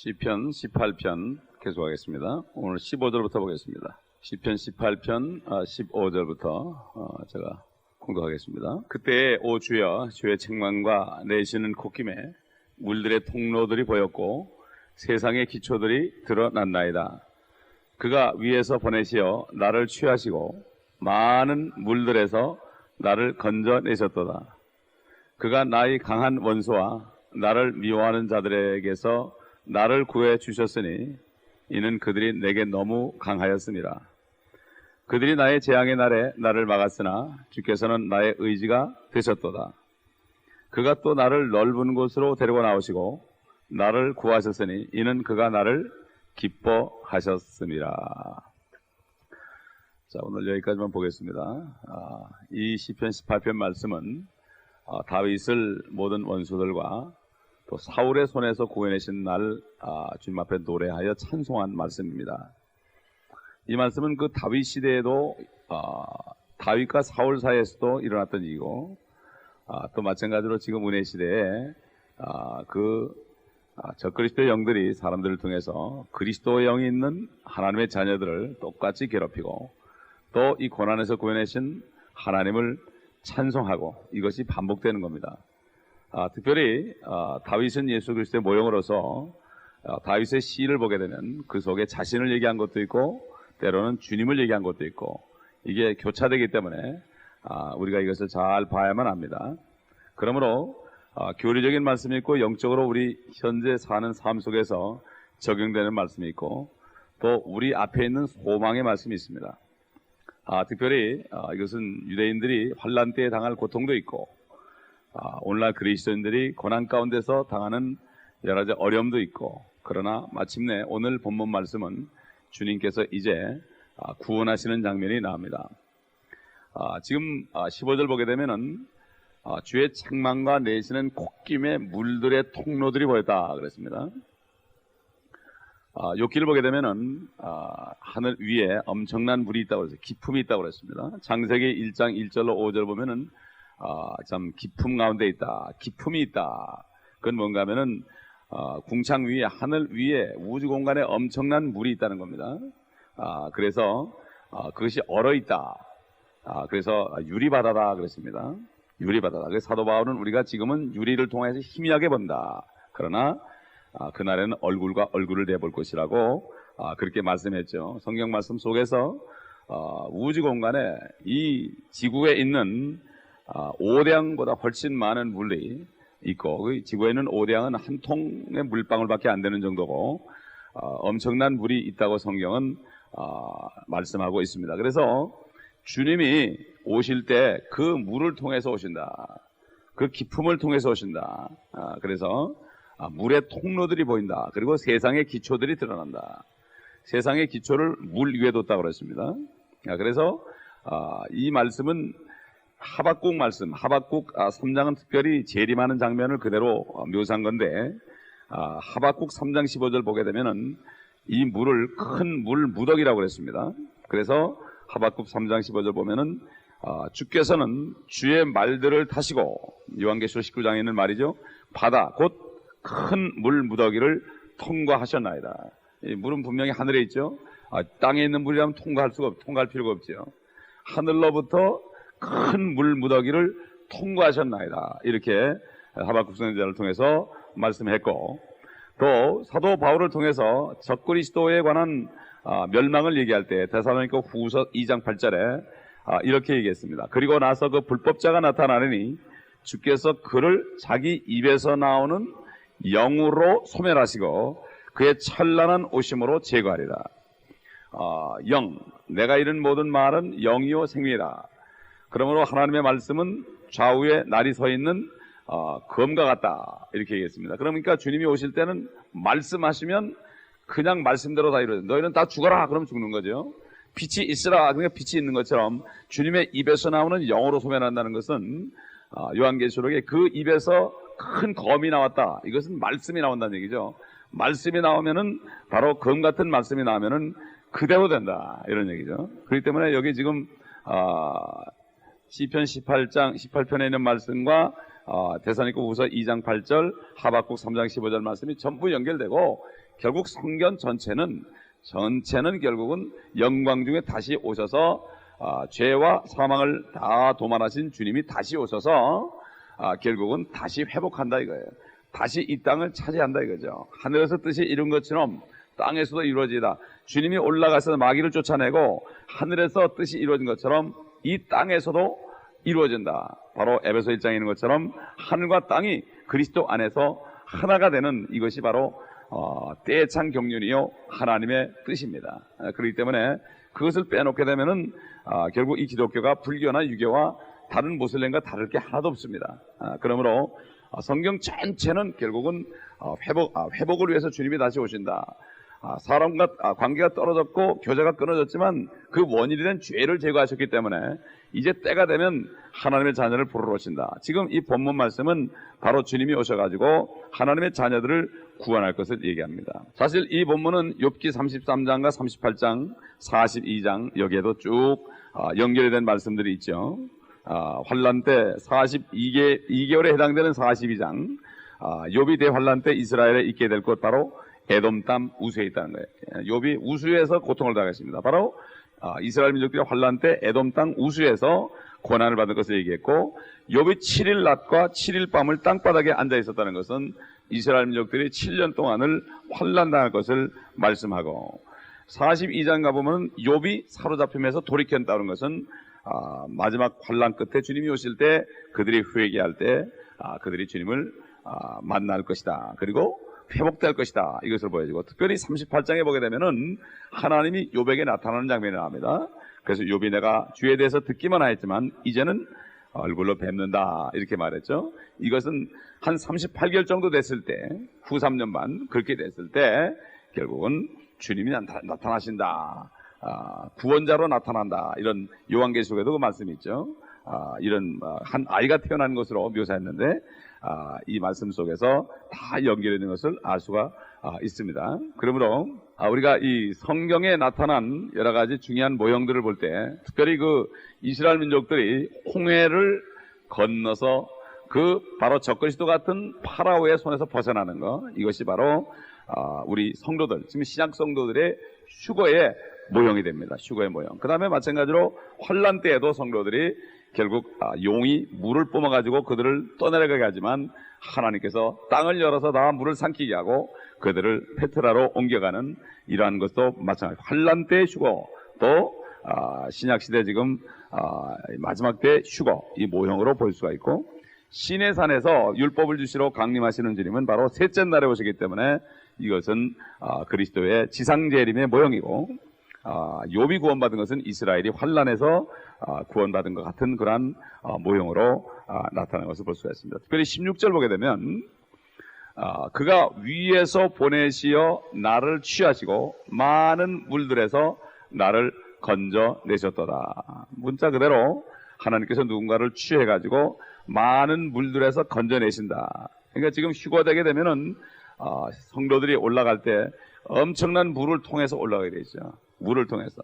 시편 18편 계속하겠습니다. 오늘 15절부터 보겠습니다. 시편 18편 15절부터 제가 공독하겠습니다. 그때 오 주여 주의 책망과 내시는 콧김에 물들의 통로들이 보였고 세상의 기초들이 드러났나이다. 그가 위에서 보내시어 나를 취하시고 많은 물들에서 나를 건져내셨도다. 그가 나의 강한 원수와 나를 미워하는 자들에게서 나를 구해 주셨으니 이는 그들이 내게 너무 강하였습니다. 그들이 나의 재앙의 날에 나를 막았으나 주께서는 나의 의지가 되셨도다. 그가 또 나를 넓은 곳으로 데리고 나오시고 나를 구하셨으니 이는 그가 나를 기뻐하셨습니다. 자, 오늘 여기까지만 보겠습니다. 아, 이 시편 18편 말씀은 아, 다윗을 모든 원수들과 또 사울의 손에서 구해내신 날 아, 주님 앞에 노래하여 찬송한 말씀입니다. 이 말씀은 그 다윗 시대에도 아, 다윗과 사울 사이에서도 일어났던 일이고 아, 또 마찬가지로 지금 은혜 시대에 아, 그 아, 적그리스도의 영들이 사람들을 통해서 그리스도의 영이 있는 하나님의 자녀들을 똑같이 괴롭히고 또 이 고난에서 구해내신 하나님을 찬송하고 이것이 반복되는 겁니다. 아, 특별히 아, 다윗은 예수 그리스도의 모형으로서 아, 다윗의 시를 보게 되면 그 속에 자신을 얘기한 것도 있고 때로는 주님을 얘기한 것도 있고 이게 교차되기 때문에 아, 우리가 이것을 잘 봐야만 합니다. 그러므로 아, 교리적인 말씀이 있고 영적으로 우리 현재 사는 삶 속에서 적용되는 말씀이 있고 또 우리 앞에 있는 소망의 말씀이 있습니다. 아, 특별히 아, 이것은 유대인들이 환란 때에 당할 고통도 있고 아, 오늘날 그리스도인들이 고난 가운데서 당하는 여러 가지 어려움도 있고 그러나 마침내 오늘 본문 말씀은 주님께서 이제 아, 구원하시는 장면이 나옵니다. 아, 지금 15절 보게 되면은 주의 책망과 내시는 콧김에 물들의 통로들이 보였다 그랬습니다. 욕기를 보게 되면은 하늘 위에 엄청난 물이 있다고 그랬어요. 기품이 있다고 그랬습니다. 장세기 1장 1절로 5절 보면은 아, 참 기품 가운데 있다. 기품이 있다. 그건 뭔가 하면은 어, 궁창 위에 하늘 위에 우주 공간에 엄청난 물이 있다는 겁니다. 아, 그래서 아, 그것이 얼어 있다. 아, 그래서 유리 바다다 그랬습니다. 유리 바다다. 그래서 사도 바울은 우리가 지금은 유리를 통해서 희미하게 본다. 그러나 아, 그날에는 얼굴과 얼굴을 대볼 것이라고 아, 그렇게 말씀했죠. 성경 말씀 속에서 어, 우주 공간에 이 지구에 있는 아, 5대양보다 훨씬 많은 물이 있고 그 지구에는 5대양은 한 통의 물방울밖에 안 되는 정도고 어, 엄청난 물이 있다고 성경은 어, 말씀하고 있습니다. 그래서 주님이 오실 때 그 물을 통해서 오신다. 그 기품을 통해서 오신다. 아, 그래서 아, 물의 통로들이 보인다. 그리고 세상의 기초들이 드러난다. 세상의 기초를 물 위에 뒀다고 그랬습니다. 아, 그래서 아, 이 말씀은 하박국 말씀, 하박국 3장은 아, 특별히 재림하는 장면을 그대로 어, 묘사한 건데 아, 하박국 3장 15절 보게 되면은 이 물을 큰 물 무덕이라고 그랬습니다. 그래서 하박국 3장 15절 보면은 아, 주께서는 주의 말들을 타시고 요한계시록 19장에 있는 말이죠. 바다 곧 큰 물 무더기를 통과하셨나이다. 이 물은 분명히 하늘에 있죠. 땅에 있는 물이라면 통과할 수가 없, 통과할 필요가 없죠. 하늘로부터 큰 물 무더기를 통과하셨나이다. 이렇게 하박국 선지자를 통해서 말씀했고 또 사도 바울을 통해서 적그리스도에 관한 아, 멸망을 얘기할 때 대사로니까 후서 2장 8절에 아, 이렇게 얘기했습니다. 그리고 나서 그 불법자가 나타나느니 주께서 그를 자기 입에서 나오는 영으로 소멸하시고 그의 찬란한 오심으로 제거하리라. 어, 영, 내가 이른 모든 말은 영이요 생명이라. 그러므로 하나님의 말씀은 좌우에 날이 서 있는 어, 검과 같다 이렇게 얘기했습니다. 그러니까 주님이 오실 때는 말씀하시면 그냥 말씀대로 다 이루어져. 너희는 다 죽어라. 그럼 죽는 거죠. 빛이 있으라. 그러니까 빛이 있는 것처럼 주님의 입에서 나오는 영으로 소멸한다는 것은 어, 요한계시록에 그 입에서 큰 검이 나왔다. 이것은 말씀이 나온다는 얘기죠. 말씀이 나오면은 바로 검 같은 말씀이 나오면은 그대로 된다. 이런 얘기죠. 그렇기 때문에 여기 지금 어, 시편 18장 18편에 있는 말씀과 어, 대사니까 우서 2장 8절, 하박국 3장 15절 말씀이 전부 연결되고 결국 성경 전체는 전체는 결국은 영광 중에 다시 오셔서 아, 죄와 사망을 다 도만하신 주님이 다시 오셔서 아, 결국은 다시 회복한다 이거예요. 다시 이 땅을 차지한다 이거죠. 하늘에서 뜻이 이룬 것처럼 땅에서도 이루어지다. 주님이 올라가서 마귀를 쫓아내고 하늘에서 뜻이 이루어진 것처럼 이 땅에서도 이루어진다. 바로 에베소 1장에 있는 것처럼 하늘과 땅이 그리스도 안에서 하나가 되는 이것이 바로 어, 때찬 경륜이요 하나님의 뜻입니다. 아, 그렇기 때문에 그것을 빼놓게 되면은 아, 결국 이 기독교가 불교나 유교와 다른 모슬렘과 다를 게 하나도 없습니다. 아, 그러므로 아, 성경 전체는 결국은 어, 회복, 아, 회복을 위해서 주님이 다시 오신다. 아, 사람과 아, 관계가 떨어졌고 교제가 끊어졌지만 그 원인이 된 죄를 제거하셨기 때문에 이제 때가 되면 하나님의 자녀를 부르러 오신다. 지금 이 본문 말씀은 바로 주님이 오셔가지고 하나님의 자녀들을 구원할 것을 얘기합니다. 사실 이 본문은 욥기 33장과 38장, 42장 여기에도 쭉 아, 연결이 된 말씀들이 있죠. 아, 환란 때 42개 2개월에 해당되는 42장 아, 욥이 대환란 때 이스라엘에 있게 될곳 바로 땅 우수에 있다는 거예요. 욥이 우수에서 고통을 당했습니다. 바로 아, 이스라엘 민족들이 환란 때 에돔 땅 우수에서 고난을 받은 것을 얘기했고 욥이 7일 낮과 7일 밤을 땅바닥에 앉아 있었다는 것은 이스라엘 민족들이 7년 동안을 환란 당할 것을 말씀하고 42장 가보면 욥이 사로잡히면서 돌이켰다는 것은 아, 마지막 환란 끝에 주님이 오실 때 그들이 회개할 때 아, 그들이 주님을 아, 만날 것이다. 그리고 회복될 것이다. 이것을 보여주고 특별히 38장에 보게 되면은 하나님이 욥에게 나타나는 장면이 나옵니다. 그래서 욥이 내가 주에 대해서 듣기만 하였지만 이제는 얼굴로 뵙는다 이렇게 말했죠. 이것은 한 38개월 정도 됐을 때, 후 3년 반 그렇게 됐을 때 결국은 주님이 나타, 나신다 아, 구원자로 나타난다. 이런 요한계시록에도 그 말씀이 있죠. 아, 이런 아, 한 아이가 태어난 것으로 묘사했는데 아, 이 말씀 속에서 다 연결되는 것을 알 수가 아, 있습니다. 그러므로 아, 우리가 이 성경에 나타난 여러 가지 중요한 모형들을 볼 때, 특별히 그 이스라엘 민족들이 홍해를 건너서 그 바로 적그리스도 같은 파라오의 손에서 벗어나는 것, 이것이 바로 아, 우리 성도들, 지금 신약 성도들의 휴거의 모형이 됩니다. 휴거의 모형. 그 다음에 마찬가지로 환란 때에도 성도들이 결국 아, 용이 물을 뿜어가지고 그들을 떠내려가게 하지만 하나님께서 땅을 열어서 다 물을 삼키게 하고 그들을 페트라로 옮겨가는 이러한 것도 마찬가지. 환란 때 휴거 또 아, 신약 시대 지금 아, 마지막 때 휴거 이 모형으로 볼 수가 있고 신의 산에서 율법을 주시러 강림하시는 주님은 바로 셋째 날에 오시기 때문에 이것은 아, 그리스도의 지상재림의 모형이고 아, 욥이 구원받은 것은 이스라엘이 환란에서 아, 구원받은 것 같은 그러한 아, 모형으로 아, 나타나는 것을 볼 수가 있습니다. 특별히 16절 보게 되면 아, 그가 위에서 보내시어 나를 취하시고 많은 물들에서 나를 건져 내셨도다. 문자 그대로 하나님께서 누군가를 취해 가지고 많은 물들에서 건져 내신다. 그러니까 지금 휴거되게 되면은 아, 성도들이 올라갈 때 엄청난 물을 통해서 올라가게 되죠. 물을 통해서.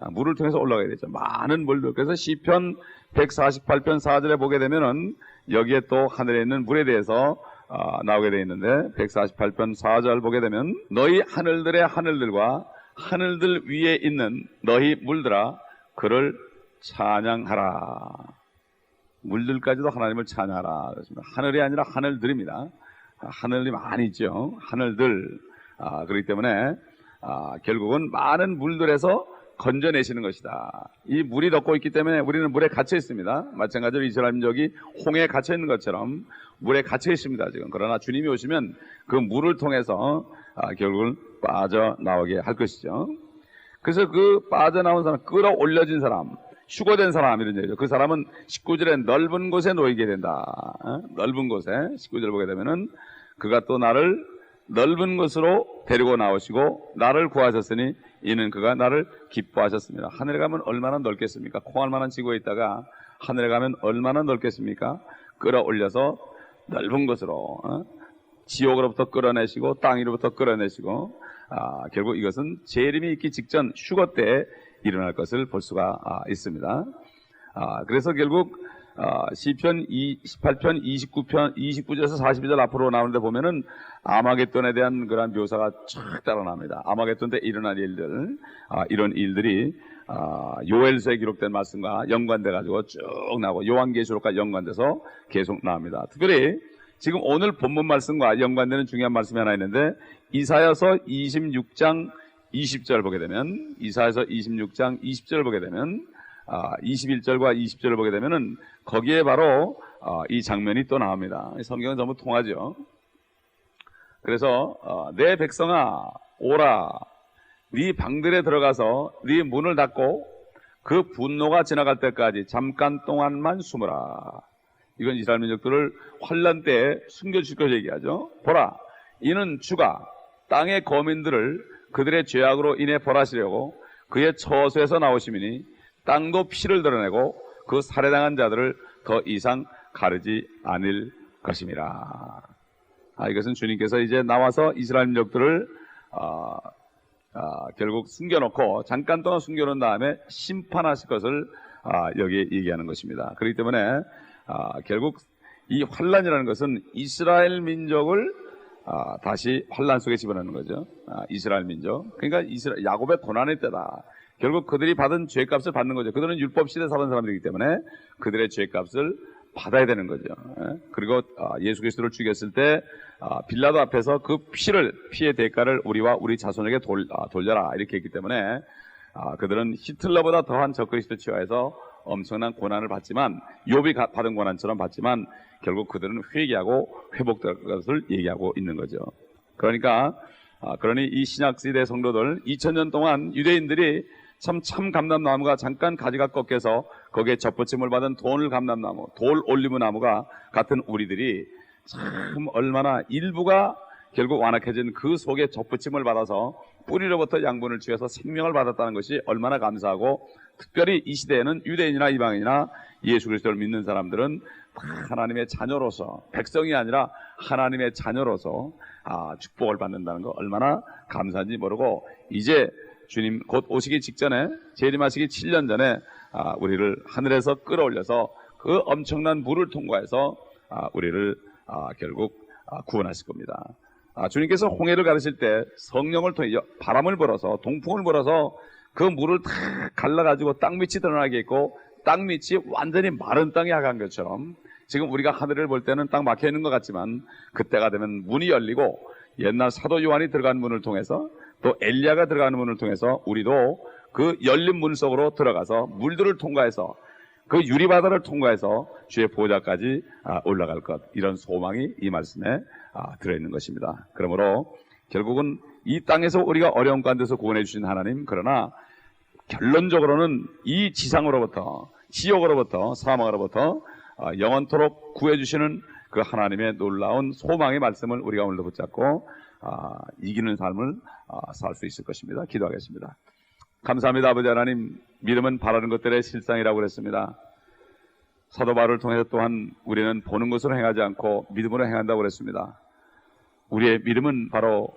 아, 물을 통해서 올라가야 되죠. 많은 물들. 그래서 시편 148편 4절에 보게 되면은 여기에 또 하늘에 있는 물에 대해서 아, 나오게 되어 있는데 148편 4절 보게 되면 너희 하늘들의 하늘들과 하늘들 위에 있는 너희 물들아 그를 찬양하라. 물들까지도 하나님을 찬양하라. 하늘이 아니라 하늘들입니다. 아, 하늘이 많이 있죠. 하늘들. 아, 그렇기 때문에 아, 결국은 많은 물들에서 건져내시는 것이다. 이 물이 덮고 있기 때문에 우리는 물에 갇혀 있습니다. 마찬가지로 이스라엘 민족이 홍해에 갇혀 있는 것처럼 물에 갇혀 있습니다. 지금 그러나 주님이 오시면 그 물을 통해서 아, 결국은 빠져 나오게 할 것이죠. 그래서 그 빠져 나온 사람, 끌어올려진 사람, 휴거된 사람 이런 얘기죠. 그 사람은 19절에 넓은 곳에 놓이게 된다. 어? 넓은 곳에 19절 보게 되면은 그가 또 나를 넓은 곳으로 데리고 나오시고 나를 구하셨으니 이는 그가 나를 기뻐하셨습니다. 하늘에 가면 얼마나 넓겠습니까? 콩알 만한 지구에 있다가 하늘에 가면 얼마나 넓겠습니까? 끌어올려서 넓은 곳으로 어? 지옥으로부터 끌어내시고 땅 위로부터 끌어내시고 아, 결국 이것은 재림이 있기 직전 휴거 때 일어날 것을 볼 수가 아, 있습니다. 아, 그래서 결국 어, 시편 28편 29편 29절에서 42절 앞으로 나오는데 보면은 아마겟돈에 대한 그런 묘사가 쫙 따라 나옵니다. 아마겟돈 때 일어날 일들 아, 이런 일들이 아, 요엘서에 기록된 말씀과 연관돼 가지고 쭉 나오고 요한계시록과 연관돼서 계속 나옵니다. 특별히 지금 오늘 본문 말씀과 연관되는 중요한 말씀이 하나 있는데 이사야서 26장 20절 보게 되면 이사야서 26장 20절 보게 되면 아, 21절과 20절을 보게 되면은 거기에 바로 아, 이 장면이 또 나옵니다. 성경은 전부 통하죠. 그래서 어, 내 백성아 오라 네 방들에 들어가서 네 문을 닫고 그 분노가 지나갈 때까지 잠깐 동안만 숨으라. 이건 이스라엘 민족들을 환란 때에 숨겨줄 것을 얘기하죠. 보라 이는 주가 땅의 거민들을 그들의 죄악으로 인해 벌하시려고 그의 처소에서 나오시미니 땅도 피를 드러내고 그 살해당한 자들을 더 이상 가르지 않을 것임이라. 아, 이것은 주님께서 이제 나와서 이스라엘 민족들을 어, 아, 결국 숨겨놓고 잠깐 동안 숨겨놓은 다음에 심판하실 것을 아, 여기에 얘기하는 것입니다. 그렇기 때문에 아, 결국 이 환란이라는 것은 이스라엘 민족을 아, 다시 환란 속에 집어넣는 거죠. 아, 이스라엘 민족. 그러니까 이스라엘 야곱의 고난의 때다. 결국 그들이 받은 죄값을 받는 거죠. 그들은 율법 시대 살던 사람들이기 때문에 그들의 죄값을 받아야 되는 거죠. 예? 그리고 아, 예수 그리스도를 죽였을 때 아, 빌라도 앞에서 그 피를 피의 대가를 우리와 우리 자손에게 돌, 아, 돌려라 이렇게 했기 때문에 아, 그들은 히틀러보다 더한 적그리스도 치하에서 엄청난 고난을 받지만 가- 받은 고난처럼 받지만 결국 그들은 회개하고 회복될 것을 얘기하고 있는 거죠. 그러니까 아, 그러니 이 신약 시대 성도들 2000년 동안 유대인들이 참 참 감람나무가 잠깐 가지가 꺾여서 거기에 젖붙임을 받은 돈을 감람나무, 돌 올리브 나무가 같은 우리들이 참 얼마나 일부가 결국 완악해진 그 속에 젖붙임을 받아서 뿌리로부터 양분을 취해서 생명을 받았다는 것이 얼마나 감사하고 특별히 이 시대에는 유대인이나 이방인이나 예수 그리스도를 믿는 사람들은 다 하나님의 자녀로서 백성이 아니라 하나님의 자녀로서 아, 축복을 받는다는 거 얼마나 감사한지 모르고 이제 주님 곧 오시기 직전에 재림하시기 7년 전에 아, 우리를 하늘에서 끌어올려서 그 엄청난 물을 통과해서 아, 우리를 아, 결국 아, 구원하실 겁니다. 아, 주님께서 홍해를 가르칠 때 성령을 통해 여- 바람을 불어서 동풍을 불어서 그 물을 다 갈라가지고 땅 밑이 드러나게 했고 땅 밑이 완전히 마른 땅이 하간 것처럼 지금 우리가 하늘을 볼 때는 딱 막혀 있는 것 같지만 그때가 되면 문이 열리고 옛날 사도 요한이 들어간 문을 통해서 또 엘리야가 들어가는 문을 통해서 우리도 그 열린 문 속으로 들어가서 물들을 통과해서 그 유리바다를 통과해서 주의 보좌까지 아, 올라갈 것 이런 소망이 이 말씀에 아, 들어있는 것입니다. 그러므로 결국은 이 땅에서 우리가 어려운 가운데서 구원해 주신 하나님 그러나 결론적으로는 이 지상으로부터 지옥으로부터 사망으로부터 아, 영원토록 구해 주시는 그 하나님의 놀라운 소망의 말씀을 우리가 오늘도 붙잡고 아, 이기는 삶을 아, 살수 있을 것입니다. 기도하겠습니다. 감사합니다. 아버지 하나님 믿음은 바라는 것들의 실상이라고 그랬습니다. 사도 바울을 통해서 또한 우리는 보는 것으로 행하지 않고 믿음으로 행한다고 그랬습니다. 우리의 믿음은 바로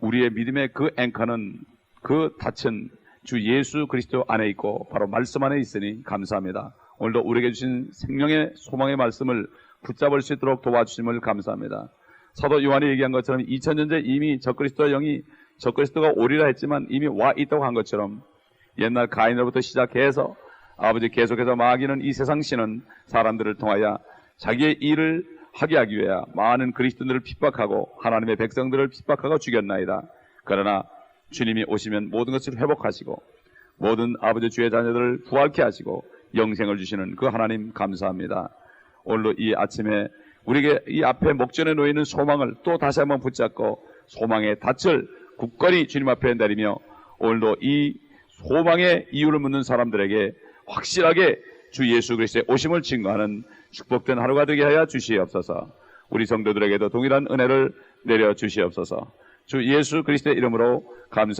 우리의 믿음의 그 앵커는 그 닻은 주 예수 그리스도 안에 있고 바로 말씀 안에 있으니 감사합니다. 오늘도 우리에게 주신 생명의 소망의 말씀을 붙잡을 수 있도록 도와주심을 감사합니다. 사도 요한이 얘기한 것처럼 2000년 전 이미 적그리스도의 영이 적그리스도가 오리라 했지만 이미 와 있다고 한 것처럼 옛날 가인으로부터 시작해서 아버지 계속해서 마귀는 이 세상 신은 사람들을 통하여 자기의 일을 하게 하기 위해 많은 그리스도인들을 핍박하고 하나님의 백성들을 핍박하고 죽였나이다. 그러나 주님이 오시면 모든 것을 회복하시고 모든 아버지 주의 자녀들을 부활케 하시고 영생을 주시는 그 하나님 감사합니다. 오늘도 이 아침에 우리에게 이 앞에 목전에 놓이는 소망을 또 다시 한번 붙잡고 소망의 닻을 굳건히 주님 앞에 내리며 오늘도 이 소망의 이유를 묻는 사람들에게 확실하게 주 예수 그리스도의 오심을 증거하는 축복된 하루가 되게 하여 주시옵소서. 우리 성도들에게도 동일한 은혜를 내려 주시옵소서. 주 예수 그리스도의 이름으로 감사